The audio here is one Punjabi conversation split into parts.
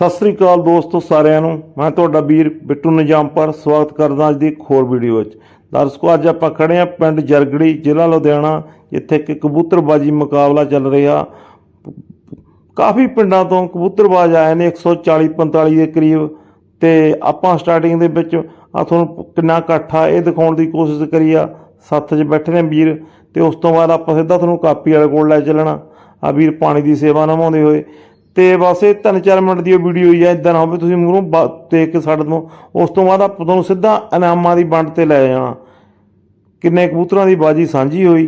ਸਤਿ ਸ੍ਰੀ ਅਕਾਲ ਦੋਸਤੋ ਸਾਰਿਆਂ ਨੂੰ। ਮੈਂ ਤੁਹਾਡਾ ਵੀਰ ਬਿੱਟੂ ਨਿਜਾਮਪੁਰ। ਸਵਾਗਤ ਕਰਦਾ ਅੱਜ ਦੀ ਇੱਕ ਹੋਰ ਵੀਡੀਓ ਵਿੱਚ। ਦਰਸ਼ਕੋ, ਅੱਜ ਆਪਾਂ ਖੜੇ ਹਾਂ ਪਿੰਡ ਜਰਗੜੀ, ਜ਼ਿਲ੍ਹਾ ਲੁਧਿਆਣਾ, ਜਿੱਥੇ ਕਿ ਕਬੂਤਰਬਾਜੀ ਮੁਕਾਬਲਾ ਚੱਲ ਰਿਹਾ। ਕਾਫੀ ਪਿੰਡਾਂ ਤੋਂ ਕਬੂਤਰਬਾਜ਼ ਆਏ ਨੇ 140 45 ਦੇ ਕਰੀਬ। ਤੇ ਆਪਾਂ ਸਟਾਰਟਿੰਗ ਦੇ ਵਿੱਚ ਆ ਤੁਹਾਨੂੰ ਕਿੰਨਾ ਇਕੱਠਾ ਇਹ ਦਿਖਾਉਣ ਦੀ ਕੋਸ਼ਿਸ਼ ਕਰੀ ਆ। ਸੱਥ 'ਚ ਬੈਠੇ ਨੇ ਵੀਰ। ਤੇ ਉਸ ਤੋਂ ਬਾਅਦ ਆਪਾਂ ਸਿੱਧਾ ਤੁਹਾਨੂੰ ਕਾਪੀ ਵਾਲੇ ਕੋਲ ਲੈ ਚੱਲਣਾ। ਆ ਵੀਰ ਪਾਣੀ ਦੀ ਸੇਵਾ ਨਿਭਾਉਂਦੇ ਹੋਏ। ਤੇ ਬਸ ਇਹ 3-4 ਮਿੰਟ ਦੀ ਵੀਡੀਓ ਹੀ ਆ ਇਦਾਂ ਨਾ ਹੋਵੇ ਤੁਸੀਂ ਮੂਹਰੋਂ ਦੇਖ ਕੇ ਛੱਡ ਦੋ ਉਸ ਤੋਂ ਬਾਅਦ ਆਪਾਂ ਤੁਹਾਨੂੰ ਸਿੱਧਾ ਇਨਾਮਾਂ ਦੀ ਵੰਡ ਤੇ ਲੈ ਜਾਣਾ। ਕਿੰਨੇ ਕਬੂਤਰਾਂ ਦੀ ਬਾਜੀ ਸਾਂਝੀ ਹੋਈ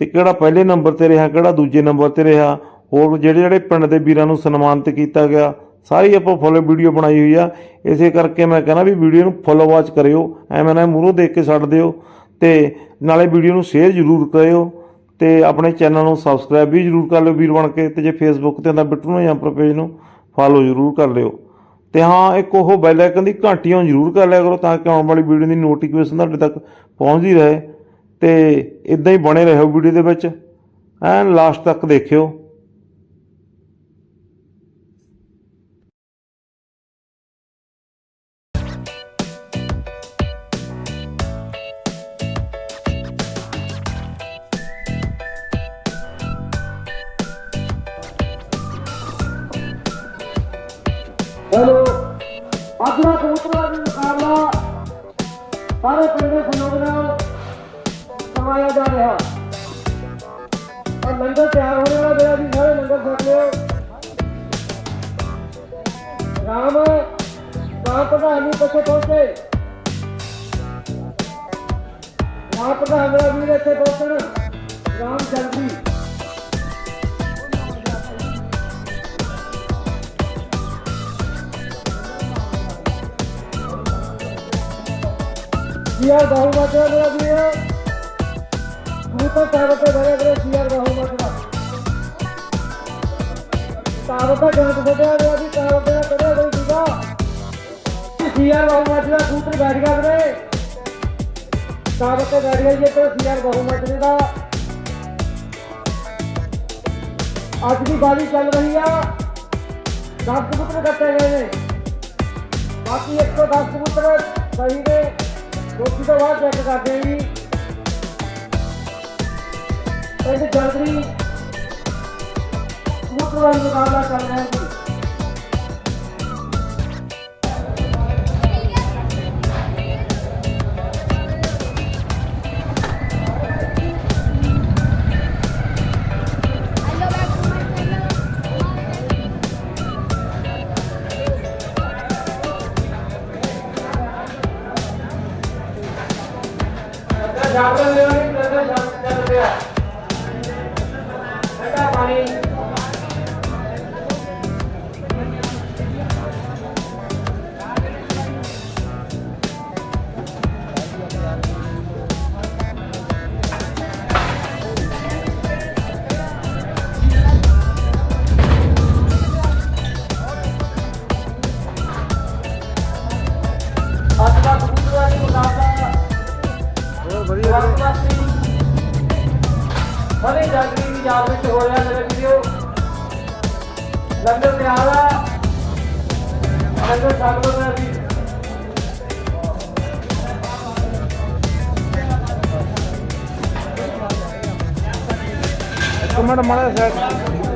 ਤੇ ਕਿਹੜਾ ਪਹਿਲੇ ਨੰਬਰ ਤੇ ਰਿਹਾ, ਕਿਹੜਾ ਦੂਜੇ ਨੰਬਰ ਤੇ ਰਿਹਾ, ਹੋਰ ਜਿਹੜੇ ਜਿਹੜੇ ਪਿੰਡ ਦੇ ਵੀਰਾਂ ਨੂੰ ਸਨਮਾਨਿਤ ਕੀਤਾ ਗਿਆ, ਸਾਰੀ ਆਪਾਂ ਫੁੱਲ ਵੀਡੀਓ ਬਣਾਈ ਹੋਈ ਆ। ਇਸੇ ਕਰਕੇ ਮੈਂ ਕਹਿੰਦਾ ਵੀ ਵੀਡੀਓ ਨੂੰ ਫੁੱਲ ਵਾਚ ਕਰਿਓ, ਐਵੇਂ ਨਾ ਮੂਹਰੋਂ ਦੇਖ ਕੇ ਛੱਡ ਦਿਓ ਤੇ ਨਾਲੇ ਵੀਡੀਓ ਨੂੰ ਸ਼ੇਅਰ ਜ਼ਰੂਰ ਕਰਿਓ। ਤੇ ਆਪਣੇ ਚੈਨਲ ਨੂੰ ਸਬਸਕ੍ਰਾਈਬ ਵੀ ਜ਼ਰੂਰ ਕਰ ਲਿਓ ਵੀਰ ਬਣ ਕੇ ਤੇ ਜੇ ਫੇਸਬੁੱਕ ਤੇ ਤਾਂ ਬਿੱਟੂ ਨੂੰ ਜੰਪਰ ਪੇਜ ਨੂੰ ਫਾਲੋ ਜ਼ਰੂਰ ਕਰ ਲਿਓ। ਤੇ ਹਾਂ, ਇੱਕ ਉਹ ਬੈਲ ਆਈਕਨ ਦੀ ਘੰਟੀ on ਜ਼ਰੂਰ ਕਰ ਲਿਆ ਕਰੋ ਤਾਂ ਕਿ ਆਉਣ ਵਾਲੀ ਵੀਡੀਓ ਦੀ ਨੋਟੀਫਿਕੇਸ਼ਨ ਤੁਹਾਡੇ ਤੱਕ ਪਹੁੰਚਦੀ ਰਹੇ ਤੇ ਇਦਾਂ ਹੀ ਬਣੇ ਰਹੋ ਵੀਡੀਓ ਦੇ ਵਿੱਚ। ਐਨ ਲਾਸਟ ਤੱਕ ਦੇਖਿਓ। ਸਾਰੇ ਪਿੰਡ ਦੇ ਸਹਿਯੋਗ ਨਾਲ ਕਰਵਾਇਆ ਜਾ ਰਿਹਾ ਔਰ ਲੰਗਰ ਤਿਆਰ ਹੋਣੇ ਵਾਲਾ ਜਿਹੜਾ ਵੀ ਸਾਰੇ ਲੰਗਰ ਛਕ ਲਿਓ ਰਾਮ ਰਾਮ ਪ੍ਰਧਾਨ ਜੀ ਪਿੱਛੇ ਪਹੁੰਚੇ ਰਾਮ ਪ੍ਰਧਾਨ ਮੇਰਾ ਵੀਰ ਇੱਥੇ ਪਹੁੰਚਣ ਰਾਮ ਜਲਦੀ ਸੀਆਰ ਬਾਹੂ ਮਾਤਰਾ ਮੇਰਾ ਵੀਰ। ਕਬੂਤਰ ਟਾਵਰ ਤੇ ਬੜੇ ਬੜੇ ਸੀਆਰ ਬਾਹੂ ਮਾਤਰਾ ਟਾਵਰ ਦਾ ਜਨਕ ਫਟਿਆ ਮੇਰਾ ਵੀ ਟਾਵਰ ਤੇ ਕਰਿਆ ਕੋਈ ਸੀਗਾ ਸੀਆਰ ਬਾਹੂ ਮਾਤਰਾ ਕਬੂਤਰ ਬੈਠ ਗਿਆ ਵੀਰੇ। ਟਾਵਰ ਤੇ ਬੈਠ ਦਾ ਅੱਜ ਦੀ ਬਾਜੀ ਚੱਲ ਰਹੀ ਆ। 10 ਕਬੂਤਰ ਕੱਟੇ ਗਏ ਨੇ। ਬਾਕੀ 110 ਕਬੂਤਰ ਸਹੀ ਨੇ। ਦੋਸਤੀ ਤੋਂ ਬਾਅਦ ਚੈੱਕ ਕਰਦੇ ਹਾਂ ਜੀ। ਪਿੰਡ ਜਲਦੀ ਦਾ ਮੁਕਾਬਲਾ ਕਰ ਰਿਹਾ ਹੈ கும்பிட மாட்டேன் சார்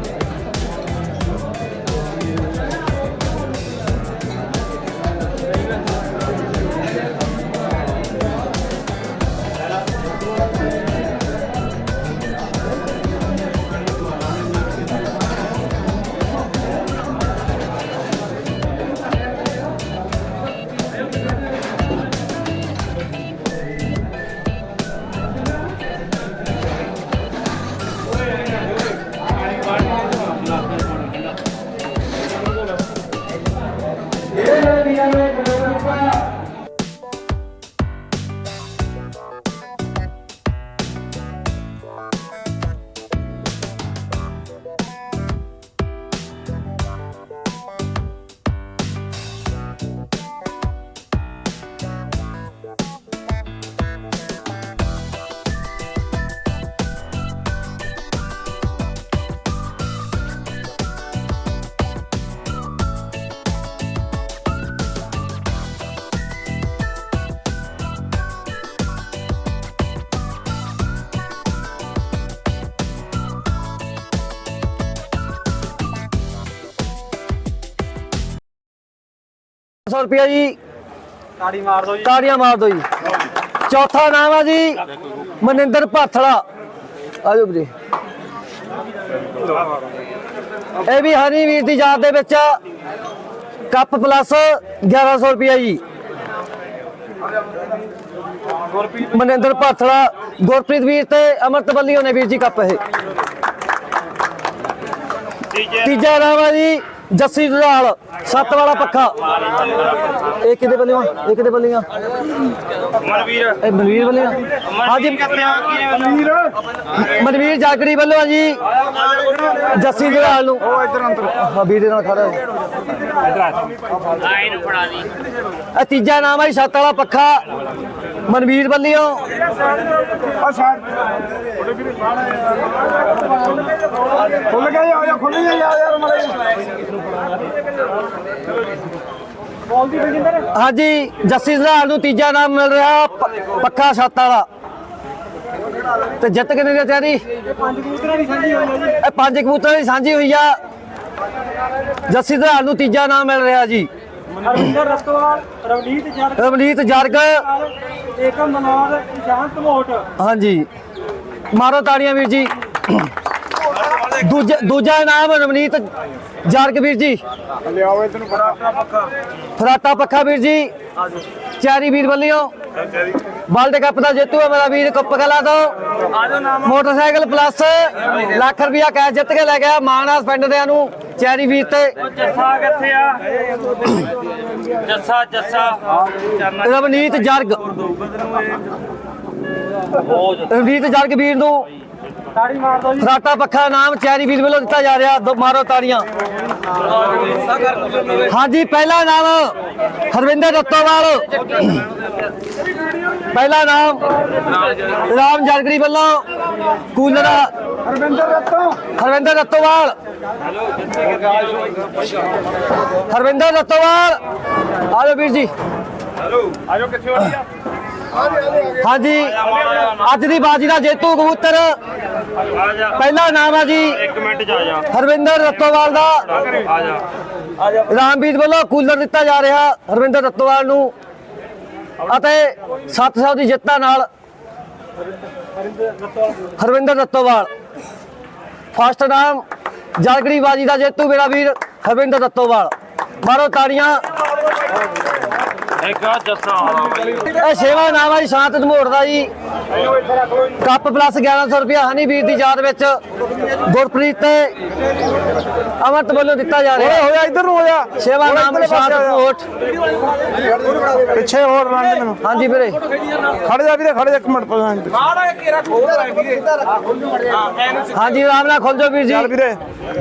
ਸੌ ਰੁਪਿਆ ਜੀ। ਤਾੜੀ ਮਾਰ ਦਿਓ ਜੀ ਤਾੜੀਆਂ ਮਾਰ ਦਿਓ ਜੀ। ਚੌਥਾ ਨਾਮ ਆ ਜੀ, ਮਨਿੰਦਰ ਪਾਥੜਾ ਆਜੋ ਵੀਰੇ। ਇਹ ਵੀ ਹਰੀ ਵੀਰ ਦੀ ਯਾਦ ਦੇ ਵਿੱਚ ਕੱਪ ਪਲੱਸ 1100 ਰੁਪਿਆ ਜੀ। ਮਨਿੰਦਰ ਪਾਥੜਾ ਗੁਰਪ੍ਰੀਤ ਵੀਰ ਤੇ ਅਮਰਤ ਬੱਲੀ ਹੋਣੇ ਵੀਰ ਜੀ ਕੱਪ ਇਹ। ਤੀਜਾ ਨਾਮ ਆ ਜੀ ਜੱਸੀ ਦੁਲਾਲ ਸੱਤ ਵਾਲਾ ਪੱਖਾ। ਇਹ ਕਿਹਦੇ ਬੱਲੀਆਂ ਇਹ ਕਿਹਦੇ ਬੱਲੀਆਂ ਮਨਵੀਰ। ਇਹ ਮਨਵੀਰ ਵੱਲੋਂ ਆ? ਹਾਂਜੀ। ਮਨਵੀਰ। ਮਨਵੀਰ ਜਾਗੜੀ ਵੱਲੋਂ ਆ ਜੀ। ਜੱਸੀ ਦੁਲਾਲ ਨੂੰ। ਉਹ ਇਧਰ ਅੰਦਰ। ਹਾਂ ਵੀਰ ਦੇ ਨਾਲ ਖੜਾ ਹੈ। ਆਏ ਨੂੰ ਫੜਾ ਦੀ। ਇਹ ਤੀਜਾ ਨਾਮ ਆ ਜੀ ਸੱਤ ਵਾਲਾ ਪੱਖਾ। ਮਨਵੀਰ ਵੱਲੋਂ? ਖੁੱਲ ਗਿਆ ਆ ਜਾ ਖੁੱਲ ਗਿਆ ਯਾਰ ਯਾਰ ਮੜੇ ਹਾਂਜੀ ਜੱਸੀ ਦੁਲਾਲ ਨੂੰ ਤੀਜਾ ਨਾਮ ਮਿਲ ਰਿਹਾ ਪੱਖਾ ਸੱਤ ਵਾਲਾ। ਤੇ ਜਿੱਤ ਕਿੰਨੇ ਦੀ ਤਿਆਰੀ? ਪੰਜ ਕਬੂਤਰਾਂ ਦੀ ਸਾਂਝੀ ਹੋਈ ਹੈ ਜੀ ਇਹ ਪੰਜ ਕਬੂਤਰਾਂ ਦੀ ਸਾਂਝੀ ਹੋਈ ਆ। ਜੱਸੀ ਦੁਲਾਲ ਨੂੰ ਤੀਜਾ ਨਾਮ ਮਿਲ ਰਿਹਾ ਜੀ। ਅਰਵਿੰਦਰ ਰਸਤਵਾਲ ਰਵਨੀਤ ਜਰਗ ਰਵਨੀਤ ਜਰਗ। ਏਕਮ ਮਨੋਜ ਇਸ਼ਾਂਤ ਮੋਟ ਹਾਂਜੀ। ਮਾਰੋ ਤਾੜੀਆਂ ਵੀਰ ਜੀ। ਦੂਜਾ ਦੂਜਾ ਇਨਾਮ ਰਵਨੀਤ ਜਰਗ ਵੀਰ ਜੀ। ਲਿਆਓ ਇਧਰ ਫੜਾ ਪੱਕਾ ਫਰਾਟਾ ਪੱਖਾ ਵੀਰ ਜੀ। ਚੈਰੀ ਵੀਰ ਵੱਲੋਂ। ਵਰਲਡ ਕੱਪ ਦਾ ਜੇਤੂ ਹੈ ਮੇਰਾ ਵੀਰ ਕੱਪ ਕਲਾ ਤੋਂ। ਆਜੋ ਨਾਮ ਮੋਟਰਸਾਈਕਲ ਪਲੱਸ ਲੱਖ ਰੁਪਇਆ ਕੈਸ਼ ਜਿੱਤ ਕੇ ਲੈ ਗਿਆ। ਮਾਨਸ ਪਿੰਡ ਦਿਆਂ ਨੂੰ। ਚੈਰੀ ਵੀਰ ਤੇ ਜੱਸਾ ਕਿੱਥੇ ਆ? ਜੱਸਾ ਜੱਸਾ। ਰਵਨੀਤ ਜਰਗ। ਰਵਨੀਤ ਜਰਗ ਵੀਰ ਨੂੰ ਤਾੜੀ ਮਾਰ ਦੋ ਜੀ। ਫਰਾਟਾ ਪੱਖਾ ਨਾਮ ਚੈਰੀ ਵੀਰ ਵੱਲੋਂ ਦਿੱਤਾ ਜਾ ਰਿਹਾ। ਦੋ- ਮਾਰੋ ਤਾੜੀਆਂ। ਹਾਂਜੀ ਪਹਿਲਾ ਨਾਮ ਹਰਵਿੰਦਰ ਰੱਤੋਵਾਲ। ਪਹਿਲਾ ਨਾਮ ਰਾਮ ਜਰਗੜੀ ਵੱਲੋਂ ਕੂਲਰ ਅਰਵਿੰਦਰ ਰਤੋ। ਹਰਵਿੰਦਰ ਰੱਤੋਵਾਲ। ਹਰਵਿੰਦਰ ਰੱਤੋਵਾਲ। ਆਜੋ ਵੀਰ ਜੀ। ਆਜੋ ਕਿੱਥੇ ਹੋ ਗਿਆ ਹਾਂਜੀ ਅੱਜ ਦੀ ਬਾਜੀ ਦਾ ਜੇਤੂ ਕਬੂਤਰ। ਆ ਪਹਿਲਾ ਨਾਮ ਆ ਜੀ ਇੱਕ ਮਿੰਟ ਚ ਆ ਜਾ। ਹਰਵਿੰਦਰ ਰੱਤੋਵਾਲ ਦਾ। ਆ ਜਾ। ਰਾਮਵੀਰ ਵੱਲੋਂ ਕੂਲਰ ਦਿੱਤਾ ਜਾ ਰਿਹਾ ਹਰਵਿੰਦਰ ਰੱਤੋਵਾਲ ਨੂੰ। ਅਤੇ 700 ਦੀ ਜਿੱਤਾਂ ਨਾਲ ਹਰਵਿੰਦਰ ਰੱਤੋਵਾਲ ਫਸਟ ਨਾਮ ਜਲਗੜੀ ਬਾਜੀ ਦਾ ਜੇਤੂ ਮੇਰਾ ਵੀਰ ਹਰਵਿੰਦਰ ਰੱਤੋਵਾਲ ਮਾਰੋ ਤਾੜੀਆਂ। ਇੱਕ ਜੱਸਾ। ਇਹ ਸੇਵਾ ਨਾਮ ਆ ਜੀ ਸ਼ਾਂਤ ਧਮੋੜ ਦਾ ਜੀ। ਕੱਪ ਪਲੱਸ 1100 ਰੁਪਇਆ ਹਨੀ ਵੀਰ ਦੀ ਯਾਦ ਵਿੱਚ ਗੁਰਪ੍ਰੀਤ ਤੇ ਅਮਰਤ ਵੱਲੋਂ ਦਿੱਤਾ ਜਾ ਰਿਹਾ। ਹੋਇਆ ਇੱਧਰ ਨੂੰ ਹੋਇਆ। ਸੇਵਾ ਨਾਮ ਸ਼ਾਂਤ ਧਮੋੜ ਪਿੱਛੇ ਹੋਰ ਲੰਘ ਮੈਨੂੰ। ਹਾਂਜੀ ਵੀਰੇ। ਖੜ ਜਾ ਵੀਰੇ ਖੜ ਜਾ ਇੱਕ ਮਿੰਟ ਪਹੁੰਚ ਹਾਂਜੀ ਰਾਮ ਨਾਲ ਖੁੱਲ ਜਾਓ ਵੀਰ ਚੱਲ ਜੀ ਵੀਰੇ।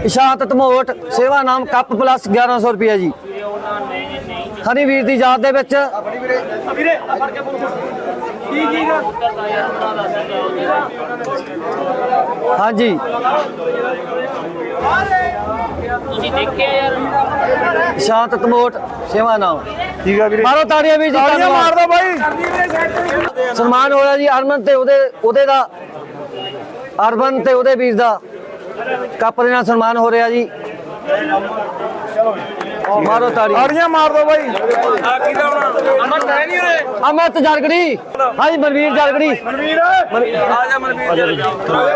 ਇਸ਼ਾਂਤ ਧਮੋਟ ਸੇਵਾ ਨਾਮ ਕੱਪ ਪਲੱਸ 1100 ਰੁਪਇਆ ਜੀ। ਹਨੀ ਵੀਰ ਦੀ ਯਾਦ ਦੇ ਵਿੱਚ ਵੀਰੇ ਕੀ ਕੀ ਗਾ ਹਾਂਜੀ। ਇਸ਼ਾਂਤ ਧਮੋਟ ਸੇਵਾ ਨਾਮ। ਠੀਕ ਆ ਵੀਰੇ। ਮਾਰੋ ਤਾੜੀਆਂ ਵੀਰ ਜੀ ਤਾੜੀਆਂ ਮਾਰ। ਦੋ ਬਾਈ। ਸਨਮਾਨ ਹੋਇਆ ਜੀ ਅਰਮਨ ਤੇ ਉਹਦੇ ਉਹਦੇ ਦਾ। ਅਰਬਨ ਤੇ ਉਹਦੇ ਵੀਰ ਦਾ। ਕੱਪ ਦੇ ਨਾਲ ਸਨਮਾਨ ਹੋ ਰਿਹਾ ਜੀ। ਮਾਰੋ ਤਾੜੀ। ਤਾੜੀਆਂ ਮਾਰ ਦੋ ਬਾਈ। ਆ ਕੀ ਦਾ ਹੁਣ? ਅਮਰ ਹੈ ਨਹੀਂ ਉਰੇ। ਅਮਰਤ ਜਰਗੜੀ ਹਾਂਜੀ ਮਨਵੀਰ ਜਰਗੜੀ ਮਨਵੀਰ। ਆ ਜਾ ਮਨਵੀਰ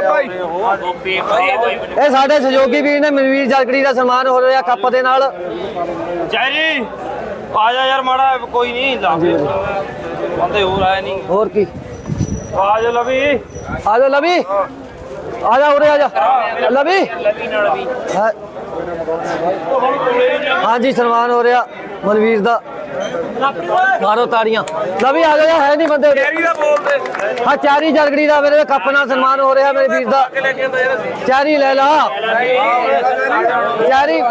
ਭਾਈ। ਇਹ ਸਾਡੇ ਸਹਿਯੋਗੀ ਵੀਰ ਨੇ ਮਨਵੀਰ ਜਰਗੜੀ ਦਾ ਸਨਮਾਨ ਹੋ ਰਿਹਾ ਕੱਪ ਦੇ ਨਾਲ। ਜੈਰੀ ਆ ਜਾ ਯਾਰ ਮਾੜਾ ਕੋਈ ਨਹੀਂ ਲਾ ਬੰਦੇ ਹੋਰ ਆਏ ਨਹੀਂ। ਹੋਰ ਕੀ? ਆ ਜਾ ਲਵੀ। ਆ ਜਾ ਲਵੀ। ਆ ਜਾ ਉਰੇ ਆ ਜਾ। ਲਵੀ। ਹਾਂ। ਹਾਂਜੀ ਸਨਮਾਨ ਹੋ ਰਿਹਾ ਮਨਵੀਰ ਦਾ। ਮਾਰੋ ਤਾੜੀਆਂ। ਲਵੀ ਆ ਜਾ ਹੈ ਨਹੀਂ ਬੰਦੇ। ਜੈਰੀ ਦਾ ਬੋਲਦੇ ਹਾਂ ਚਾਰੀ ਜਰਗੜੀ ਦਾ ਮੇਰੇ ਕੱਪ ਨਾਲ ਸਨਮਾਨ ਹੋ ਰਿਹਾ ਮੇਰੇ ਵੀਰ ਦਾ। ਚਾਰੀ ਲੈ ਲਾ। ਚਾਰੀ।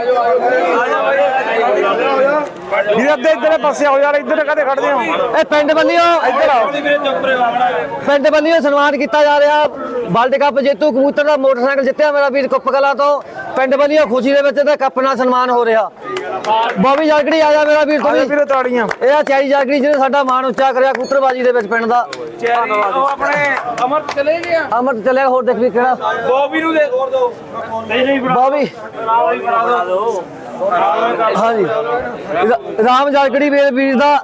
ਵੀਰੇ ਅੱਧੇ ਇੱਧਰ ਪਾਸੇ ਆਓ ਯਾਰ ਇੱਧਰ ਕਦੇ ਖੜਦੇ ਹੋ? ਇਹ ਪਿੰਡ ਬੰਨਿਓ ਇੱਧਰ ਆਓ। ਪਿੰਡ ਬੰਨਿਓ ਸਨਮਾਨ ਕੀਤਾ ਜਾ ਰਿਹਾ। ਵਰਲਡ ਕੱਪ ਜੇਤੂ ਕਬੂਤਰ ਦਾ ਮੋਟਰਸਾਈਕਲ ਜਿੱਤਿਆ ਮੇਰਾ ਵੀਰ ਕੁੱਪ ਕਲਾ ਤੋਂ। ਪਿੰਡ ਬੰਨਿਓ ਖੁਸ਼ੀ ਦੇ ਵਿੱਚ ਤੇ ਕੱਪ ਨਾਲ ਸਨਮਾਨ ਹੋ ਰਿਹਾ। ਬੋਬੀ ਜਰਗੜੀ ਆ ਜਾ ਮੇਰਾ ਵੀਰ ਤੂੰ ਆ ਜਾ ਵੀ ਵੀਰੇ ਤਾੜੀਆਂ। ਇਹ ਆ ਚਾਈ ਜਰਗੜੀ ਜਿਹਨੇ ਸਾਡਾ ਮਾਣ ਉੱਚਾ ਕਰਿਆ ਕਬੂਤਰਬਾਜੀ ਦੇ ਵਿੱਚ ਪਿੰਡ ਦਾ। ਚੈਰੀ ਉਹ ਆਪਣੇ ਅਮਰ ਚਲੇ ਗਿਆ ਅਮਰ ਚੱਲਿਆ ਹੋਰ ਦੇਖ ਵੀ ਕਿਹੜਾ। ਬੋਬੀ ਨੂੰ ਦੇ। ਹੋਰ ਦੋ। ਨਹੀਂ ਨਹੀਂ ਬੋਬੀ। ਬਣਾ ਦੋ ਹਾਂਜੀ। ਰਾਮ ਜਾਗੜੀ ਵੀਰ ਵੀਰ ਦਾ।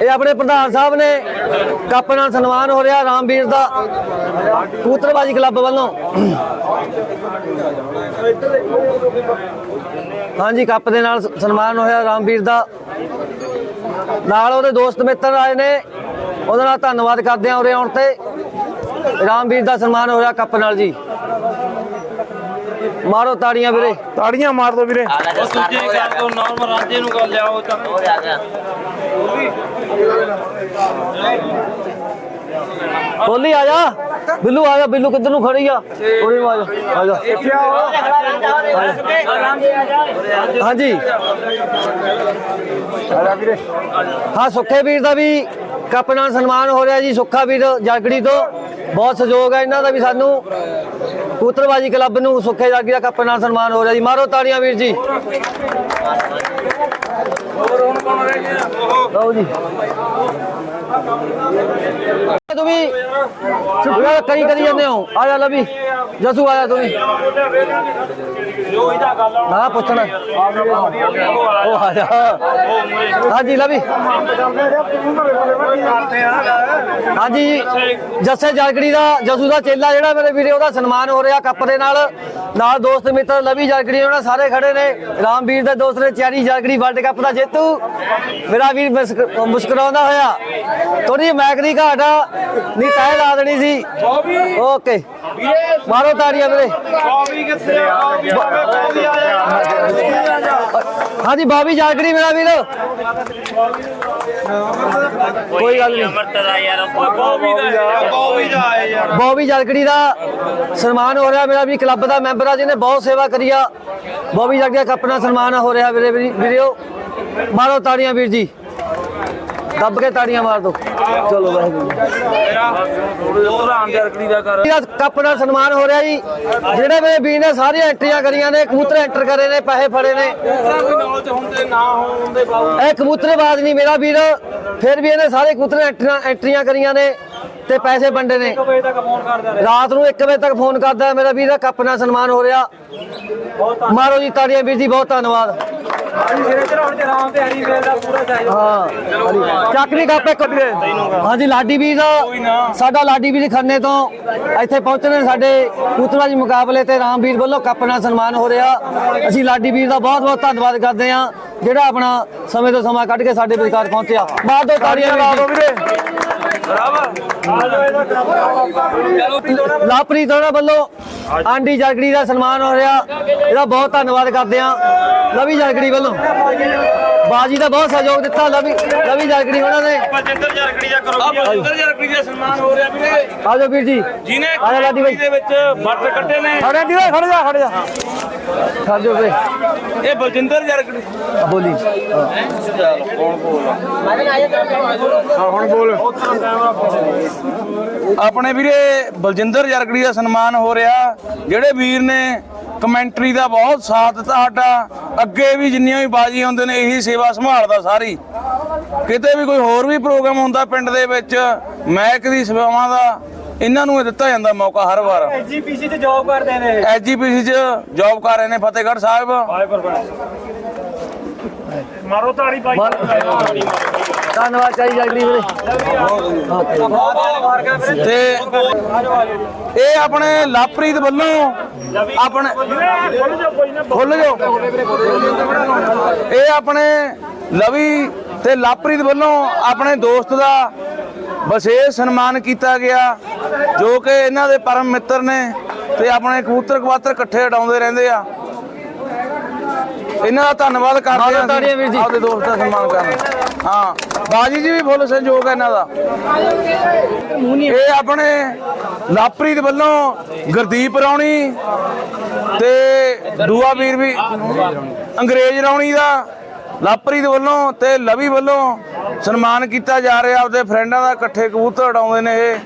ਇਹ ਆਪਣੇ ਪ੍ਰਧਾਨ ਸਾਹਿਬ ਨੇ ਕੱਪ ਨਾਲ ਸਨਮਾਨ ਹੋ ਰਿਹਾ ਰਾਮਵੀਰ ਦਾ ਕਬੂਤਰਬਾਜੀ ਕਲੱਬ ਵੱਲੋਂ। ਹਾਂਜੀ ਕੱਪ ਦੇ ਨਾਲ ਸਨਮਾਨ ਹੋਇਆ ਰਾਮਵੀਰ ਦਾ। ਨਾਲ ਉਹਦੇ ਦੋਸਤ ਮਿੱਤਰ ਆਏ ਨੇ। ਉਹਦਾ ਨਾਲ ਧੰਨਵਾਦ ਕਰਦੇ ਆ ਉਰੇ ਆਉਣ ਤੇ। ਰਾਮਵੀਰ ਦਾ ਸਨਮਾਨ ਹੋਇਆ ਕੱਪ ਨਾਲ ਜੀ। ਮਾਰੋ ਤਾੜੀਆਂ ਵੀਰੇ। ਤਾੜੀਆਂ ਮਾਰ ਦੋ ਵੀਰੇ। ਉਹ ਦੂਜੇ ਕਰ ਦੋ ਨਾਰਮਲ ਰਾਂਝੇ ਨੂੰ ਗੱਲ ਲਿਆਓ ਤਾਂ। ਬੋਲੀ ਆ ਜਾ। ਬਿੱਲੂ ਆ ਜਾ ਬਿੱਲੂ ਕਿੱਧਰ ਨੂੰ ਖੜੀ ਆ? ਉਰੇ ਨੂੰ ਆ ਜਾ ਆ ਜਾ। ਹਾਂਜੀ। ਹਾਂ ਸੁੱਖੇ ਵੀਰ ਦਾ ਵੀ ਕੱਪ ਨਾਲ ਸਨਮਾਨ ਹੋ ਰਿਹਾ ਜੀ ਸੁੱਖਾ ਵੀਰ ਜਾਗੜੀ ਤੋਂ। ਬਹੁਤ ਸਹਿਯੋਗ ਹੈ ਇਹਨਾਂ ਦਾ ਵੀ ਸਾਨੂੰ। ਕਬੂਤਰਬਾਜੀ ਕਲੱਬ ਨੂੰ ਸੁੱਖੇ ਜਾਗੜੀ ਦਾ ਕੱਪ ਨਾਲ ਸਨਮਾਨ ਹੋ ਰਿਹਾ ਜੀ। ਮਾਰੋ ਤਾੜੀਆਂ ਵੀਰ ਜੀ। ਲਓ ਜੀ। ਤੂੰ ਵੀ। ਚੁੱਪ ਕਰੀ ਕਰੀ ਜਾਂਦੇ ਹੋ। ਆ ਜਾ ਲਵੀ। ਜਸੂ, ਆ ਜਾ ਤੂੰ ਵੀ। ਹਾਂ ਪੁੱਛਣਾ। ਉਹ ਆ ਜਾ। ਹਾਂਜੀ, ਲਵੀ। ਹਾਂਜੀ ਜੱਸੇ ਜਾਗੜੀ ਦਾ, ਜਸੂ ਦਾ ਚੇਲਾ ਜਿਹੜਾ ਮੇਰੇ ਵੀਰੇ, ਉਹਦਾ ਸਨਮਾਨ ਹੋ ਰਿਹਾ ਕੱਪ ਦੇ ਨਾਲ। ਨਾਲ ਦੋਸਤ ਮਿੱਤਰ ਲਵੀ ਜਲਗੜੀ ਉਹਨਾਂ ਸਾਰੇ ਖੜੇ ਨੇ। ਰਾਮਵੀਰ ਦੇ ਦੋਸਤ ਨੇ ਚੈਰੀ ਜਲਗੜੀ ਵਰਲਡ ਕੱਪ ਦਾ ਜੇਤੂ। ਮੇਰਾ ਵੀਰ ਮੁਸਕ- ਮੁਸਕਰਾਉਂਦਾ ਹੋਇਆ। ਥੋੜੀ ਮੈਕ ਦੀ ਘਾਟ ਆ। ਨਹੀਂ ਤੈ ਲਾ ਦੇਣੀ ਸੀ। ਓਕੇ। ਮਾਰੋ ਤਾੜੀਆਂ ਵੀਰੇ। ਕਾਫੀ ਕਿੱਥੇ ਆ? ਆਇਆ ਹਾਂਜੀ ਬਾਬੀ ਜਾਗੜੀ ਮੇਰਾ ਵੀਰ। ਕੋਈ ਗੱਲ ਨਹੀਂ ਅਮਰਤ ਦਾ ਯਾਰ ਕਾਫੀ ਦਾ ਕਾਫੀ ਦਾ ਆਇਆ ਯਾਰ। ਬੋਬੀ ਜਲਕੜੀ ਦਾ ਸਨਮਾਨ ਹੋ ਰਿਹਾ ਮੇਰਾ ਵੀ ਕਲੱਬ ਦਾ ਮੈਂਬਰ ਆ ਜਿਹਨੇ ਬਹੁਤ ਸੇਵਾ ਕਰੀ ਆ। ਬੋਬੀ ਜਲਕੜੀ ਦਾ ਨਾਲ ਸਨਮਾਨ ਹੋ ਰਿਹਾ ਵੀਰੇ ਵੀਰੇ- ਵੀਰਿਓ। ਮਾਰੋ ਤਾੜੀਆਂ ਵੀਰ ਜੀ। ਦੱਬ ਕੇ ਤਾੜੀਆਂ ਮਾਰ ਦੋ। ਚਲੋ ਵਾਹਿਗੁਰੂ। ਉਹ ਕੱਪ ਨਾਲ ਸਨਮਾਨ ਹੋ ਰਿਹਾ ਜੀ। ਜਿਹੜੇ ਮੇਰੇ ਵੀਰ ਨੇ ਸਾਰੀਆਂ ਐਂਟਰੀਆਂ ਕਰੀਆਂ ਨੇ, ਕਬੂਤਰ ਐਂਟਰ ਕਰੇ ਨੇ, ਪੈਸੇ ਫੜੇ ਨੇ। ਇਹ ਕਬੂਤਰਬਾਜ਼ ਨਹੀਂ ਮੇਰਾ ਵੀਰ, ਫਿਰ ਵੀ ਇਹਨੇ ਸਾਰੇ ਕਬੂਤਰ ਐਂਟਰੀਆਂ ਕਰੀਆਂ ਨੇ ਤੇ ਪੈਸੇ ਵੰਡੇ ਨੇ। ਰਾਤ ਨੂੰ 1 ਵਜੇ ਤੱਕ ਫੋਨ ਕਰਦਾ ਮੇਰਾ ਵੀਰ ਦਾ ਕੱਪ ਨਾਲ ਸਨਮਾਨ ਹੋ ਰਿਹਾ। ਮਾਰੋ ਜੀ ਤਾੜੀਆਂ, ਵੀਰ ਜੀ ਬਹੁਤ ਧੰਨਵਾਦ। ਹਾਂ ਚੱਕਰੀ ਕੱਪ ਇੱਕ ਵੀਰੇ। ਹਾਂਜੀ ਲਾਡੀ ਵੀਰ ਦਾ ਸਾਡਾ ਲਾਡੀ ਵੀਰ ਖੰਨੇ ਤੋਂ ਇੱਥੇ ਪਹੁੰਚੇ ਨੇ ਸਾਡੇ ਕੂਤਰਾਜੀ ਮੁਕਾਬਲੇ ਤੇ ਰਾਮਵੀਰ ਵੱਲੋਂ ਕੱਪ ਨਾਲ ਸਨਮਾਨ ਹੋ ਰਿਹਾ। ਅਸੀਂ ਲਾਡੀ ਵੀਰ ਦਾ ਬਹੁਤ ਬਹੁਤ ਧੰਨਵਾਦ ਕਰਦੇ ਹਾਂ ਜਿਹੜਾ ਆਪਣਾ ਸਮੇਂ ਤੋਂ ਸਮਾਂ ਕੱਢ ਕੇ ਸਾਡੇ ਵਿਚਕਾਰ ਪਹੁੰਚਿਆ। ਮਾਰ ਦੋ ਤਾੜੀਆਂ ਵੀਰ ਜੀ। ਲਾਪ੍ਰੀਤ ਹੋਣਾ ਵੱਲੋਂ ਆਂਡੀ ਜਾਗੜੀ ਦਾ ਸਨਮਾਨ ਹੋ ਰਿਹਾ। ਇਹਦਾ ਬਹੁਤ ਧੰਨਵਾਦ ਕਰਦੇ ਆ ਲਵੀ ਜਾਗੜੀ ਵੱਲੋਂ। ਬਾਜੀ ਦਾ ਬਹੁਤ ਸਹਿਯੋਗ ਦਿੱਤਾ ਲਵੀ ਲਵੀ ਜਾਗੜੀ ਉਹਨਾਂ ਨੇ। ਬਲਜਿੰਦਰ ਜਰਕੜੀ ਦਾ ਕਰੋ ਬਲਜਿੰਦਰ ਜਰਕੜੀ ਦਾ ਸਨਮਾਨ ਹੋ ਰਿਹਾ ਵੀਰੇ। ਆਜੋ ਵੀਰ ਜੀ। ਜਿਹਨੇ। ਦੇ ਵਿੱਚ ਬੱਟ ਕੱਟੇ ਨੇ। ਖੜੇ ਜਾ ਖੜ ਜਾ। ਖੜ ਜਾ ਵੇ ਇਹ ਬਲਜਿੰਦਰ ਜਰਕੜੀ ਬੋਲੀ। ਆਪਣੇ ਵੀਰੇ ਬਲਜਿੰਦਰ ਜਰਗੜੀ ਦਾ ਸਨਮਾਨ ਹੋ ਰਿਹਾ? ਜਿਹੜੇ ਵੀਰ ਨੇ ਕਮੈਂਟਰੀ ਦਾ ਬਹੁਤ ਸਾਥ ਦਿੱਤਾ ਸਾਡਾ ਅੱਗੇ ਵੀ ਜਿੰਨੀਆਂ ਵੀ ਬਾਜੀ ਹੁੰਦੇ ਨੇ ਇਹੀ ਸੇਵਾ ਸੰਭਾਲਦਾ ਸਾਰੀ। ਕਿਤੇ ਵੀ ਕੋਈ ਹੋਰ ਵੀ ਪ੍ਰੋਗਰਾਮ ਹੁੰਦਾ ਪਿੰਡ ਦੇ ਵਿੱਚ ਮੈਕ ਦੀ ਸੇਵਾਵਾਂ ਦਾ ਇਹਨਾਂ ਨੂੰ ਇਹ ਦਿੱਤਾ ਜਾਂਦਾ ਮੌਕਾ ਹਰ ਵਾਰ। ਐਜੀਪੀਸੀ ਤੇ ਜੌਬ ਕਰਦੇ ਨੇ ਐਜੀਪੀਸੀ 'ਚ ਜੌਬ ਕਰ ਰਹੇ ਨੇ ਫਤਿਹਗੜ੍ਹ ਸਾਹਿਬ। ਮਾਰੋ ਤਾੜੀ ਬਾਈ ਧੰਨਵਾਦ ਚਾਈ ਜਾਗੜੀ ਵੀਰੇ। ਤੇ ਇਹ ਆਪਣੇ ਲਾਪ੍ਰੀਤ ਵੱਲੋਂ ਆਪਣੇ ਖੁੱਲ ਜਾਓ। ਇਹ ਆਪਣੇ ਲਵੀ ਤੇ ਲਾਪ੍ਰੀਤ ਵੱਲੋਂ ਆਪਣੇ ਦੋਸਤ ਦਾ ਵਿਸ਼ੇਸ਼ ਸਨਮਾਨ ਕੀਤਾ ਗਿਆ। ਜੋ ਕਿ ਇਹਨਾਂ ਦੇ ਪਰਮ ਮਿੱਤਰ ਨੇ ਤੇ ਆਪਣੇ ਕਬੂਤਰ ਕਵਾਤਰ ਇਕੱਠੇ ਉਡਾਉਂਦੇ ਰਹਿੰਦੇ ਆ। ਇਹਨਾਂ ਦਾ ਧੰਨਵਾਦ ਕਰਦੇ ਜੀ। ਆਪਦੇ ਦੋਸਤ ਦਾ ਸਨਮਾਨ ਕਰਨ। ਹਾਂ ਬਾਜੀ ਜੀ ਵੀ ਫੁੱਲ ਸਹਿਯੋਗ ਹੈ ਇਹਨਾਂ ਦਾ। ਇਹ ਆਪਣੇ ਲਾਪ੍ਰੀਤ ਵੱਲੋਂ ਗੁਰਦੀਪ ਰੌਣੀ ਤੇ ਦੂਆ ਵੀਰ ਵੀ ਅੰਗਰੇਜ਼ ਰੌਣੀ ਦਾ ਲਾਪ੍ਰੀਤ ਵੱਲੋਂ ਤੇ ਲਵੀ ਵੱਲੋਂ ਸਨਮਾਨ ਕੀਤਾ ਜਾ ਰਿਹਾ। ਆਪਦੇ ਫਰੈਂਡਾਂ ਦਾ ਇਕੱਠੇ ਕਬੂਤਰ ਉਡਾਉਂਦੇ ਨੇ ਇਹ।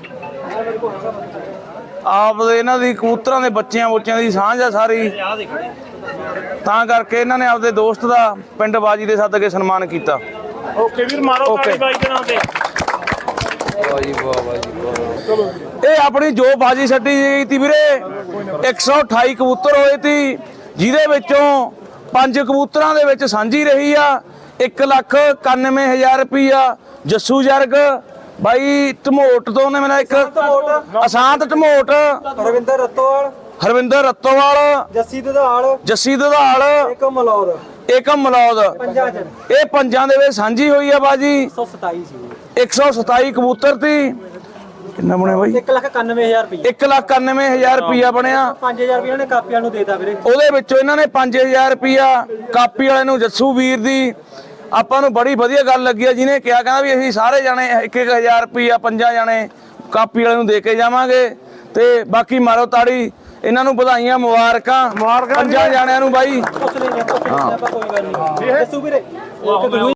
ਆਪਦੇ ਇਹਨਾਂ ਦੀ ਕਬੂਤਰਾਂ ਦੇ ਬੱਚਿਆਂ ਬੁੱਚਿਆਂ ਦੀ ਸਾਂਝ ਆ ਸਾਰੀ। ਤਾਂ ਕਰਕੇ ਇਹਨਾਂ ਨੇ ਆਪਦੇ ਦੋਸਤ ਦਾ ਪਿੰਡ ਬਾਜੀ ਦੇ ਸੱਦ ਕੇ ਸਨਮਾਨ ਕੀਤਾ। ਓਕੇ ਵੀਰ ਮਾਰੋ ਬਾਈ ਦੇ ਤੇ। ਇਹ ਆਪਣੀ ਜੋ ਬਾਜੀ ਛੱਡੀ ਗਈ ਤੀ ਵੀਰੇ 128 ਕਬੂਤਰ ਹੋਏ ਤੀ ਜਿਹਦੇ ਵਿੱਚੋਂ ਪੰਜ ਕਬੂਤਰਾਂ ਦੇ ਵਿੱਚ ਸਾਂਝੀ ਰਹੀ ਆ। 1 ਲੱਖ 91000 ਰੁਪਈਆ ਜੱਸੂ ਜਰਗ ਬਾਈ ਢਮੋਟ ਤੋਂ ਨੇ ਮੇਰਾ ਇੱਕ ਅਸਾਂਤ ਢਮੋਟ ਰਵਿੰਦਰ ਰਤੋਵਾਲ। ਹਰਵਿੰਦਰ ਰੱਤੋਵਾਲ। ਜੱਸੀ ਦਧਾਲ। ਜੱਸੀ ਦਧਾਲ। ਇੱਕ ਮਲੌਦ। ਏਕਮ ਮਲੌਦ। ਇਹ ਪੰਜਾਂ ਦੇ ਵਿੱਚ ਸਾਂਝੀ ਹੋਈ ਆ ਬਾਜੀ। 127 ਸੀ 127 ਕਬੂਤਰ ਤੀ। ਕਿੰਨਾ ਬਣਿਆ ਬਾਈ? 1 ਲੱਖ 91000 ਰੁਪਏ 1 ਲੱਖ 91000 ਰੁਪਈਆ ਬਣਿਆ। 5000 ਰੁਪਏ ਉਹਨੇ ਕਾਪੀਆਂ ਨੂੰ ਦੇਤਾ ਵੀਰੇ। ਉਹਦੇ ਵਿੱਚੋਂ ਇਹਨਾਂ ਨੇ 5000 ਰੁਪਈਆ ਕਾਪੀ ਵਾਲੇ ਨੂੰ ਜੱਸੂ ਵੀਰ ਦੀ ਆਪਾਂ ਨੂੰ ਬੜੀ ਵਧੀਆ ਗੱਲ ਲੱਗੀ ਆ ਜਿਹਨੇ ਕਿਹਾ ਕਹਿੰਦਾ ਵੀ ਅਸੀਂ ਸਾਰੇ ਜਾਣੇ 1-1000 ਰੁਪਈਆ ਪੰਜਾਂ ਜਾਣੇ ਕਾਪੀ ਵਾਲੇ ਨੂੰ ਦੇ ਕੇ ਜਾਵਾਂਗੇ। ਤੇ ਬਾਕੀ ਮਾਰੋ ਤਾੜੀ ਇਹਨਾਂ ਨੂੰ ਵਧਾਈਆਂ ਮੁਬਾਰਕਾਂ ਪੰਜਾਂ ਜਾਣਿਆਂ ਨੂੰ ਬਾਈ। ਦੱਸੂ ਵੀਰੇ।